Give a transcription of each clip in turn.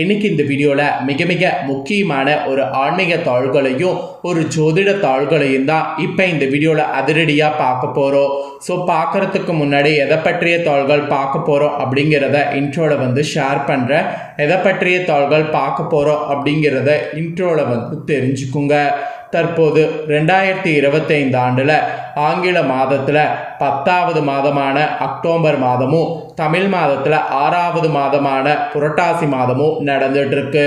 இன்னைக்கு இந்த வீடியோவில் மிக மிக முக்கியமான ஒரு ஆன்மீக தாள்களையும் ஒரு ஜோதிட தாள்களையும் தான் இப்போ இந்த வீடியோவில் அதிரடியாக பார்க்க போகிறோம் ஸோ பார்க்குறதுக்கு முன்னாடி எதை பற்றிய தாள்கள் பார்க்க போகிறோம் அப்படிங்கிறத இன்ட்ரோவில் வந்து ஷேர் பண்ணுறேன் எதை பற்றிய தாள்கள் பார்க்க போகிறோம் அப்படிங்கிறத இன்ட்ரோவில் வந்து தெரிஞ்சுக்குங்க. தற்போது ரெண்டாயிரத்தி இருபத்தைந்து ஆண்டில் ஆங்கில மாதத்தில் பத்தாவது மாதமான அக்டோபர் மாதமும் தமிழ் மாதத்தில் ஆறாவது மாதமான புரட்டாசி மாதமும் நடந்துட்டுருக்கு.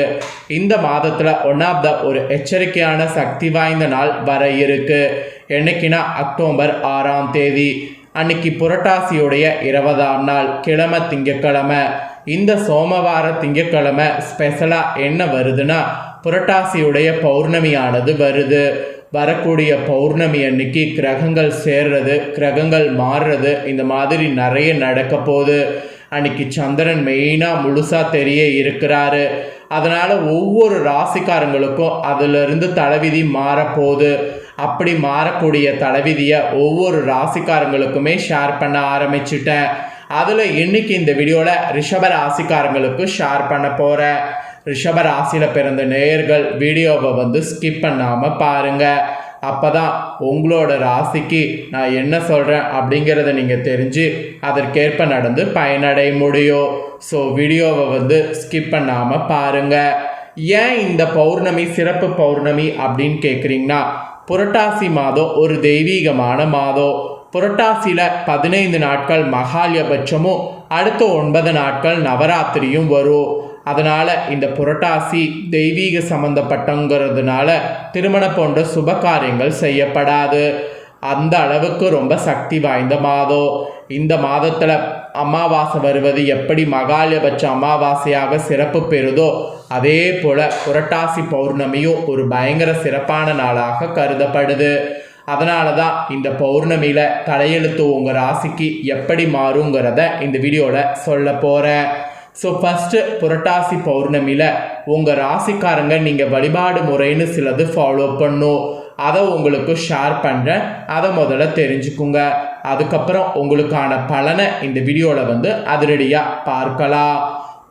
இந்த மாதத்தில் ஒன் ஆஃப் த ஒரு எச்சரிக்கையான சக்தி வாய்ந்த நாள் வர இருக்கு. என்னைக்குன்னா அக்டோபர் ஆறாம் தேதி. அன்னைக்கு புரட்டாசியுடைய இருபதாம் நாள் கிழமை திங்கக்கிழமை இந்த சோமவார திங்கக்கிழமை ஸ்பெஷலாக என்ன வருதுன்னா புரட்டாசியுடைய பௌர்ணமியானது வருது. வரக்கூடிய பௌர்ணமி அன்னைக்கு கிரகங்கள் சேர்றது கிரகங்கள் மாறுறது இந்த மாதிரி நிறைய நடக்க போகுது. அன்னைக்கு சந்திரன் மெயினாக முழுசாக தெரிய இருக்கிறாரு. அதனால் ஒவ்வொரு ராசிக்காரங்களுக்கும் அதிலிருந்து தலைவிதி மாறப்போகுது அப்படி மாறக்கூடிய தலைவிதியை ஒவ்வொரு ராசிக்காரங்களுக்குமே ஷேர் பண்ண ஆரம்பிச்சிட்டேன். அதில் இன்னைக்கு இந்த வீடியோவில் ரிஷப ராசிக்காரங்களுக்கு ஷேர் பண்ண போகிறேன் ரிஷபராசியில் பிறந்த நேயர்கள் வீடியோவை வந்து ஸ்கிப் பண்ணாமல் பாருங்கள் அப்போ தான் உங்களோட ராசிக்கு நான் என்ன சொல்கிறேன் அப்படிங்கிறத நீங்கள் தெரிஞ்சு அதற்கேற்ப நடந்து பயனடைய முடியும். ஸோ வீடியோவை வந்து ஸ்கிப் பண்ணாமல் பாருங்கள் ஏன் இந்த பௌர்ணமி சிறப்பு பௌர்ணமி அப்படின்னு கேட்குறீங்கன்னா புரட்டாசி மாதம் ஒரு தெய்வீகமான மாதம். புரட்டாசியில் பதினைந்து நாட்கள் மகாலயபட்சமும் அடுத்த ஒன்பது நாட்கள் நவராத்திரியும் வரும். அதனால் இந்த புரட்டாசி தெய்வீக சம்மந்தப்பட்டங்கிறதுனால திருமணம் போன்ற சுப காரியங்கள் செய்யப்படாது. அந்த அளவுக்கு ரொம்ப சக்தி வாய்ந்த மாதம். இந்த மாதத்தில் அமாவாசை வருவது எப்படி மகாலயபட்ச அமாவாசையாக சிறப்பு பெறுதோ அதே போல் புரட்டாசி பௌர்ணமியும் ஒரு பயங்கர சிறப்பான நாளாக கருதப்படுது. அதனால தான் இந்த பௌர்ணமியில் தலையெழுத்து உங்கள் ராசிக்கு எப்படி மாறுங்கிறத இந்த வீடியோவில் சொல்ல போகிறேன் ஸோ ஃபஸ்ட்டு புரட்டாசி பௌர்ணமியில் உங்கள் ராசிக்காரங்க நீங்கள் வழிபாடு முறைன்னு சிலது ஃபாலோ பண்ணும் அதை உங்களுக்கு ஷேர் பண்ணுறேன் அதை முதல்ல தெரிஞ்சுக்குங்க. அதுக்கப்புறம் உங்களுக்கான பலனை இந்த வீடியோவில் வந்து அதிரடியாக பார்க்கலாம்.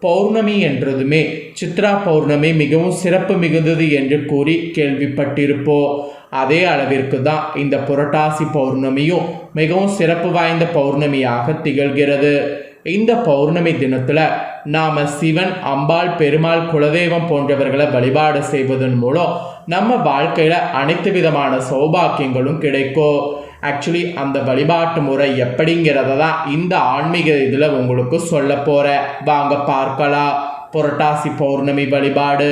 பௌர்ணமி என்றதுமே சித்ரா பௌர்ணமி மிகவும் சிறப்பு மிகுந்தது என்று கூறி கேள்விப்பட்டிருப்போம். அதே அளவிற்கு தான் இந்த புரட்டாசி பௌர்ணமியும் மிகவும் சிறப்பு வாய்ந்த பௌர்ணமியாக திகழ்கிறது. இந்த பௌர்ணமி தினத்தில் நாம் சிவன் அம்பாள் பெருமாள் குலதெய்வம் போன்றவர்களை வழிபாடு செய்வதன் மூலம் நம்ம வாழ்க்கையில் அனைத்து விதமான சௌபாக்கியங்களும் கிடைக்கும். ஆக்சுவலி அந்த வழிபாட்டு முறை எப்படிங்கிறத தான் இந்த ஆன்மீக இதில் உங்களுக்கு சொல்ல போகிறேன் வாங்க பார்க்கலாம். புரட்டாசி பௌர்ணமி வழிபாடு.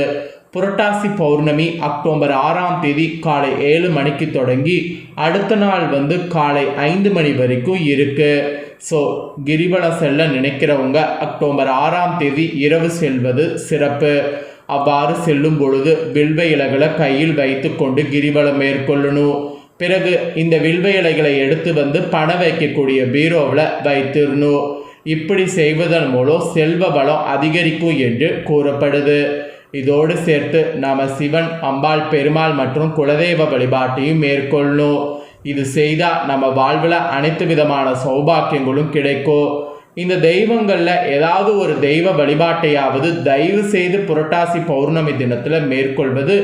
புரட்டாசி பௌர்ணமி அக்டோபர் ஆறாம் தேதி காலை ஏழு மணிக்கு தொடங்கி அடுத்த நாள் வந்து காலை ஐந்து மணி வரைக்கும் இருக்கு. ஸோ கிரிவலம் செல்ல நினைக்கிறவங்க அக்டோபர் ஆறாம் தேதி இரவு செல்வது சிறப்பு. அவ்வாறு செல்லும் பொழுது வில்வ இலைகளை கையில் வைத்து கொண்டு கிரிவலம் மேற்கொள்ளணும். பிறகு இந்த வில்வ இலைகளை எடுத்து வந்து பண வைக்கக்கூடிய பீரோவில் வைத்திடணும். இப்படி செய்வதன் மூலம் செல்வ வளம் அதிகரிக்கும் என்று கூறப்படுது. இதோடு சேர்த்து நாம் சிவன் அம்பாள் பெருமாள் மற்றும் குலதெய்வ வழிபாட்டையும் மேற்கொள்ளணும் இது செய்தால் நம்ம வாழ்வில் அனைத்து விதமான சௌபாக்கியங்களும் கிடைக்கும். இந்த தெய்வங்களில் ஏதாவது ஒரு தெய்வ வழிபாட்டையாவது தயவு செய்து புரட்டாசி பௌர்ணமி தினத்தில் மேற்கொள்வது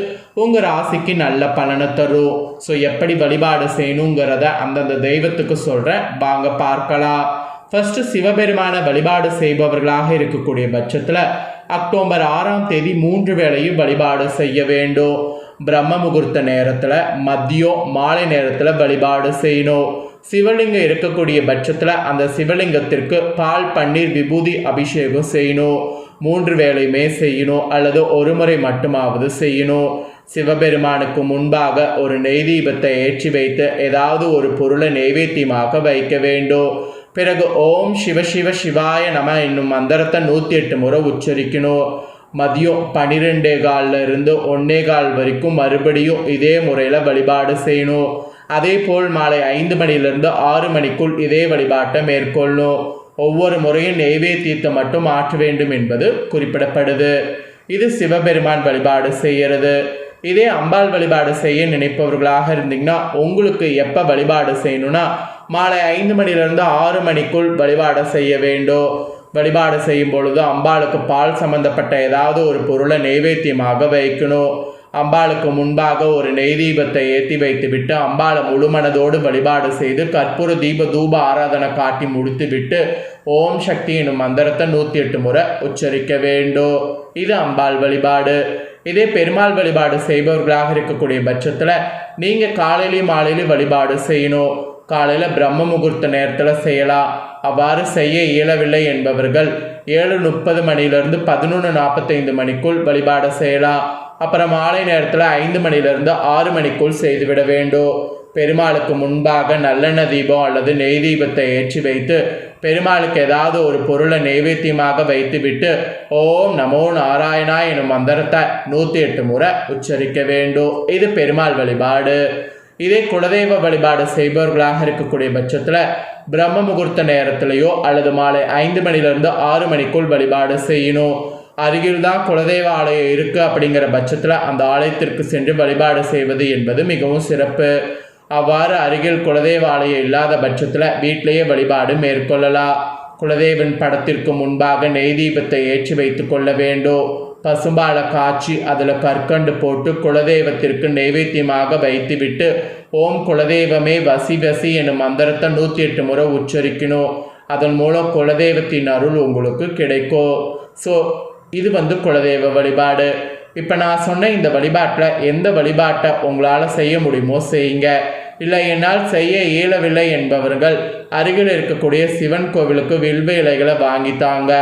உங்கள் ராசிக்கு நல்ல பலனை தரும். ஸோ எப்படி வழிபாடு செய்யணுங்கிறத அந்தந்த தெய்வத்துக்கு சொல்கிறேன் வாங்க பார்க்கலாம். ஃபஸ்ட்டு சிவபெருமான வழிபாடு செய்பவர்களாக இருக்கக்கூடிய பட்சத்தில் அக்டோபர் ஆறாம் தேதி மூன்று வேளையும் வழிபாடு செய்ய வேண்டும். பிரம்ம முகூர்த்த நேரத்தில் மதியம் மாலை நேரத்தில் வழிபாடு செய்யணும். சிவலிங்கம் இருக்கக்கூடிய பட்சத்தில் அந்த சிவலிங்கத்திற்கு பால் பன்னீர் விபூதி அபிஷேகம் செய்யணும். மூன்று வேளையுமே செய்யணும் அல்லது ஒரு முறை மட்டுமாவது செய்யணும். சிவபெருமானுக்கு முன்பாக ஒரு நெய் தீபத்தை ஏற்றி வைத்து ஏதாவது ஒரு பொருளை நெய்வேத்தியமாக வைக்க வேண்டும். பிறகு ஓம் சிவ சிவ சிவாய நம என்னும் மந்திரத்தை நூற்றி எட்டு முறை உச்சரிக்கணும். மதியம் பன்னிரெண்டே காலில் இருந்து ஒன்னே கால் வரைக்கும் மறுபடியும் இதே முறையில் வழிபாடு செய்யணும். அதே போல் மாலை ஐந்து மணிலிருந்து ஆறு மணிக்குள் இதே வழிபாட்டை மேற்கொள்ளணும். ஒவ்வொரு முறையும் நெய்வேத்தியத்தை மட்டும் மாற்ற வேண்டும் என்பது குறிப்பிடப்படுது. இது சிவபெருமான் வழிபாடு செய்கிறது இதே அம்பாள் வழிபாடு செய்ய நினைப்பவர்களாக இருந்தீங்கன்னா உங்களுக்கு எப்போ வழிபாடு செய்யணும்னா மாலை ஐந்து மணிலிருந்து ஆறு மணிக்குள் வழிபாடு செய்ய வேண்டும் வழிபாடு செய்யும் பொழுது அம்பாளுக்கு பால் சம்பந்தப்பட்ட ஏதாவது ஒரு பொருளை நெய்வேத்தியமாக வைக்கணும் அம்பாளுக்கு முன்பாக ஒரு நெய் தீபத்தை ஏற்றி வைத்துவிட்டு அம்பாளை முழுமனதோடு வழிபாடு செய்து கற்பூர தீப தூப ஆராதனை காட்டி முடித்துவிட்டு ஓம் சக்தி எனும் மந்திரத்தை நூற்றி எட்டு முறை உச்சரிக்க வேண்டும் இது அம்பாள் வழிபாடு. இதே பெருமாள் வழிபாடு செய்பவர்களாக இருக்கக்கூடிய பட்சத்தில் நீங்கள் காலையிலையும் மாலையிலையும் வழிபாடு செய்யணும். காலையில் பிரம்ம முகூர்த்த நேரத்தில் செய்யலாம் அவ்வாறு செய்ய இயலவில்லை என்பவர்கள் ஏழு முப்பது மணியிலிருந்து பதினொன்று நாற்பத்தைந்து மணிக்குள் வழிபாடு செய்யலாம் அப்புறம் மாலை நேரத்தில் ஐந்து மணியிலிருந்து ஆறு மணிக்குள் செய்துவிட வேண்டும். பெருமாளுக்கு முன்பாக நல்லெண்ணெய் தீபம் அல்லது நெய் தீபத்தை ஏற்றி வைத்து பெருமாளுக்கு ஏதாவது ஒரு பொருளை நைவேத்தியமாக வைத்துவிட்டு ஓம் நமோ நாராயணா எனும் மந்திரத்தை நூற்றி எட்டு முறை உச்சரிக்க வேண்டும். இது பெருமாள் வழிபாடு. இதே குலதெய்வ வழிபாடு செய்பவர்களாக இருக்கக்கூடிய பட்சத்தில் பிரம்ம முகூர்த்த நேரத்திலேயோ அல்லது மாலை ஐந்து மணிலிருந்து ஆறு மணிக்குள் வழிபாடு செய்யணும். அருகில் தான் குலதெய்வ ஆலயம் இருக்குது அப்படிங்கிற பட்சத்தில் அந்த ஆலயத்திற்கு சென்று வழிபாடு செய்வது என்பது மிகவும் சிறப்பு. அவ்வாறு அருகில் குலதெய்வ ஆலயம் இல்லாத பட்சத்தில் வீட்டிலேயே வழிபாடு மேற்கொள்ளலாம். குலதெய்வன் படத்திற்கு முன்பாக நெய் தீபத்தை ஏற்றி வைத்து கொள்ள வேண்டும். பசும்பாலை காய்ச்சி அதில் கற்கண்டு போட்டு குலதெய்வத்திற்கு நைவேத்தியமாக வைத்துவிட்டு ஓம் குலதெய்வமே வசி வசி எனும் மந்திரத்தை நூற்றி எட்டு முறை உச்சரிக்கணும் அதன் மூலம் குலதெய்வத்தின் அருள் உங்களுக்கு கிடைக்கும் ஸோ இது வந்து குலதெய்வ வழிபாடு. இப்போ நான் சொன்ன இந்த வழிபாட்டில் எந்த வழிபாட்டை உங்களால் செய்ய முடியுமோ செய்யுங்க. இல்லை என்னால் செய்ய இயலவில்லை என்பவர்கள் அருகில் இருக்கக்கூடிய சிவன் கோவிலுக்கு வில்வ இலைகளை வாங்கித்தாங்க.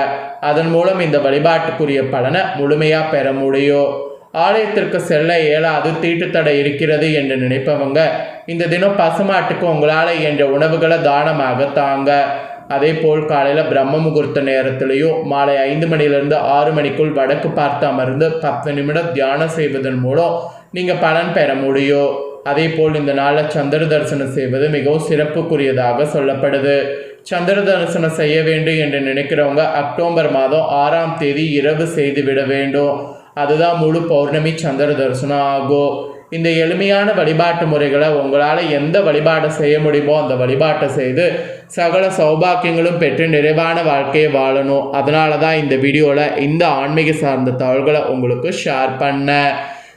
அதன் மூலம் இந்த வழிபாட்டுக்குரிய பலனை முழுமையாக பெற முடியும். ஆலயத்திற்கு செல்ல இயலாது தீட்டுத்தடை இருக்கிறது என்று நினைப்பவங்க இந்த தினம் பசுமாட்டுக்கு உங்களால் என்ற உணவுகளை தானமாக தாங்க. அதே போல் காலையில் பிரம்ம முகூர்த்த நேரத்திலையும் மாலை ஐந்து மணிலிருந்து ஆறு மணிக்குள் வடக்கு பார்த்து அமர்ந்து பத்து நிமிடம் தியானம் செய்வதன் மூலம் நீங்கள் பலன் பெற முடியும். அதே போல் இந்த நாளில் சந்திர தரிசனம் செய்வது மிகவும் சிறப்புக்குரியதாக சொல்லப்படுது. சந்திர தரிசனம் செய்ய வேண்டும் என்று நினைக்கிறவங்க அக்டோபர் மாதம் ஆறாம் தேதி இரவு செய்து விட வேண்டும். அதுதான் முழு பௌர்ணமி சந்திர தரிசனம் ஆகும். இந்த எளிமையான வழிபாட்டு முறைகளை உங்களால் எந்த வழிபாட்டை செய்ய முடியுமோ அந்த வழிபாட்டை செய்து சகல சௌபாக்கியங்களும் பெற்று நிறைவான வாழ்க்கையை வாழணும். அதனால தான் இந்த வீடியோவில் இந்த ஆன்மீக சார்ந்த தகவல்களை உங்களுக்கு ஷேர் பண்ணேன்.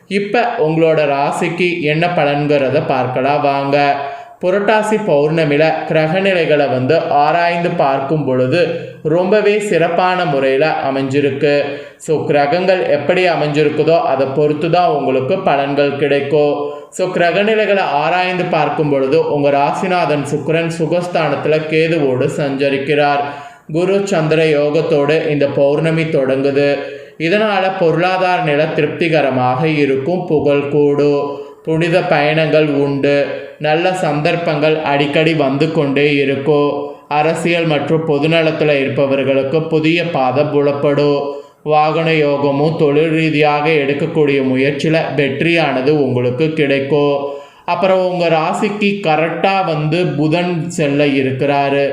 இப்போ உங்களோட ராசிக்கு என்ன பலன்கிறத பார்க்கலாம். வாங்க. புரட்டாசி பௌர்ணமியில் கிரகநிலைகளை வந்து ஆராய்ந்து பார்க்கும் பொழுது ரொம்பவே சிறப்பான முறையில் அமைஞ்சிருக்கு. ஸோ கிரகங்கள் எப்படி அமைஞ்சிருக்குதோ அதை பொறுத்து தான் உங்களுக்கு பலன்கள் கிடைக்கும். ஸோ கிரகநிலைகளை ஆராய்ந்து பார்க்கும் பொழுது உங்கள் ராசிநாதன் சுக்கிரன் சுகஸ்தானத்தில் கேதுவோடு சஞ்சரிக்கிறார். குரு சந்திர யோகத்தோடு இந்த பௌர்ணமி தொடங்குது. இதனால் பொருளாதார நில திருப்திகரமாக இருக்கும். புகழ் கூடும் புனித பயணங்கள் உண்டு. நல்ல சந்தர்ப்பங்கள் அடிக்கடி வந்து கொண்டே இருக்கும் அரசியல் மற்றும் பொதுநலத்தில் இருப்பவர்களுக்கு புதிய பாதை புலப்படும் வாகன யோகமும் தொழில் ரீதியாக எடுக்கக்கூடிய முயற்சியில் வெற்றியானது உங்களுக்கு கிடைக்கும் அப்புறம் உங்கள் ராசிக்கு கரெக்டாக வந்து புதன் செல்ல இருக்கிறாரு.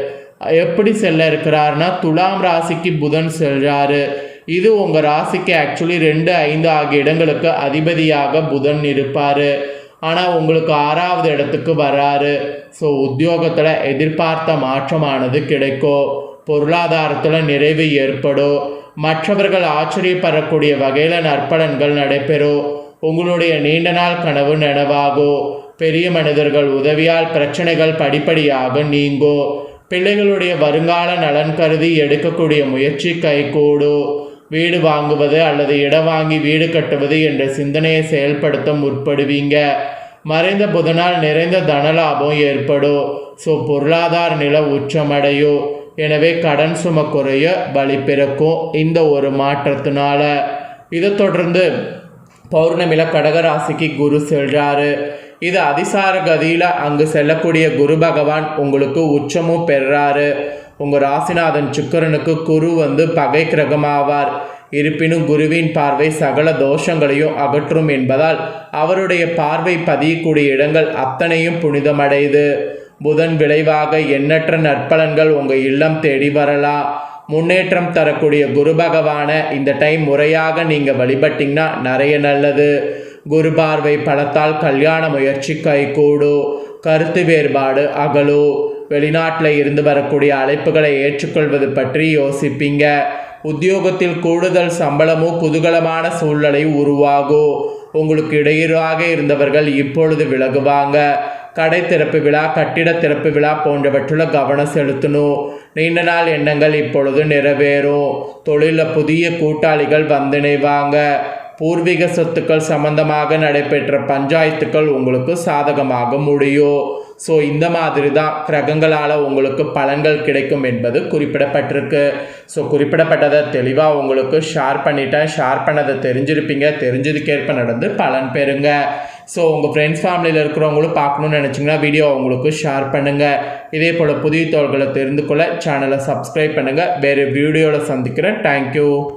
எப்படி செல்ல இருக்கிறாருன்னா துலாம் ராசிக்கு புதன் செல்றாரு. இது உங்கள் ராசிக்கு ஆக்சுவலி ரெண்டு ஐந்து ஆகிய இடங்களுக்கு அதிபதியாக புதன் இருப்பார். ஆனால் உங்களுக்கு ஆறாவது இடத்துக்கு வராரு. ஸோ உத்தியோகத்தில் எதிர்பார்த்த மாற்றமானது கிடைக்கும். பொருளாதாரத்தில் நிறைவு ஏற்படும். மற்றவர்கள் ஆச்சரியப்படக்கூடிய வகையில் நற்பலன்கள் நடைபெறும். உங்களுடைய நீண்ட நாள் கனவு நனவாகும். பெரிய மனிதர்கள் உதவியால் பிரச்சனைகள் படிப்படியாக நீங்கும். பிள்ளைகளுடைய வருங்கால நலன் கருதி எடுக்கக்கூடிய முயற்சி கைகூடும் வீடு வாங்குவது அல்லது இடம் வாங்கி வீடு கட்டுவது என்ற சிந்தனையை செயல்படுத்த முற்படுவீங்க. மறைந்த புதனால் நிறைந்த தனலாபம் ஏற்படும். ஸோ பொருளாதார நில உச்சமடையும் எனவே கடன் சும குறைய வழி பிறக்கும். இந்த ஒரு மாற்றத்தினால. இதை தொடர்ந்து பௌர்ணமில கடகராசிக்கு குரு செல்றாரு. இது அதிசார கதியில் அங்கு செல்லக்கூடிய குரு பகவான் உங்களுக்கு உச்சமும் பெறாரு. உங்கள் ராசிநாதன் சுக்கரனுக்கு குரு வந்து பகை கிரகமாவார். இருப்பினும் குருவின் பார்வை சகல தோஷங்களையும் அகற்றும் என்பதால் அவருடைய பார்வை பதியக்கூடிய இடங்கள் அத்தனையும் புனிதமடையுது. புதன் விளைவாக எண்ணற்ற நற்பலன்கள் உங்கள் இல்லம் தேடி வரலாம். முன்னேற்றம் தரக்கூடிய குரு பகவானை இந்த டைம் முறையாக நீங்கள் வழிபட்டிங்கன்னா நிறைய நல்லது. குரு பார்வை பலத்தால் கல்யாண முயற்சி கைகூடும் கருத்து வேறுபாடு அகலோ. வெளிநாட்டில் இருந்து வரக்கூடிய அழைப்புகளை ஏற்றுக்கொள்வது பற்றி யோசிப்பீங்க. உத்தியோகத்தில் கூடுதல் சம்பளமும் குதூகலமான சூழ்நிலை உருவாகும் உங்களுக்கு இடையூறாக இருந்தவர்கள் இப்பொழுது விலகுவாங்க. கடை திறப்பு விழா கட்டிட திறப்பு விழா போன்றவற்றில் கவனம் செலுத்தணும். நீண்ட நாள் எண்ணங்கள் இப்பொழுது நிறைவேறும். தொழிலில் புதிய கூட்டாளிகள் வந்திணைவாங்க பூர்வீக சொத்துக்கள் சம்பந்தமாக நடைபெற்ற பஞ்சாயத்துக்கள் உங்களுக்கு சாதகமாக முடியும் ஸோ இந்த மாதிரி தான் கிரகங்களால் உங்களுக்கு பலன்கள் கிடைக்கும் என்பது குறிப்பிடப்பட்டிருக்கு. ஸோ குறிப்பிடப்பட்டதை தெளிவாக உங்களுக்கு ஷேர் பண்ணிட்டேன். ஷேர் பண்ணதை தெரிஞ்சிருப்பீங்க. தெரிஞ்சதுக்கேற்ப நடந்து பலன் பெறுங்க. ஸோ உங்கள் ஃப்ரெண்ட்ஸ் ஃபேமிலியில் இருக்கிறவங்களும் பார்க்கணுன்னு நினச்சிங்கன்னா வீடியோ அவங்களுக்கு ஷேர் பண்ணுங்கள் இதே போல் புதிய தோள்களை தெரிந்து கொள்ள சேனலை சப்ஸ்கிரைப் பண்ணுங்கள் வேறு வீடியோவில் சந்திக்கிறேன். தேங்க்யூ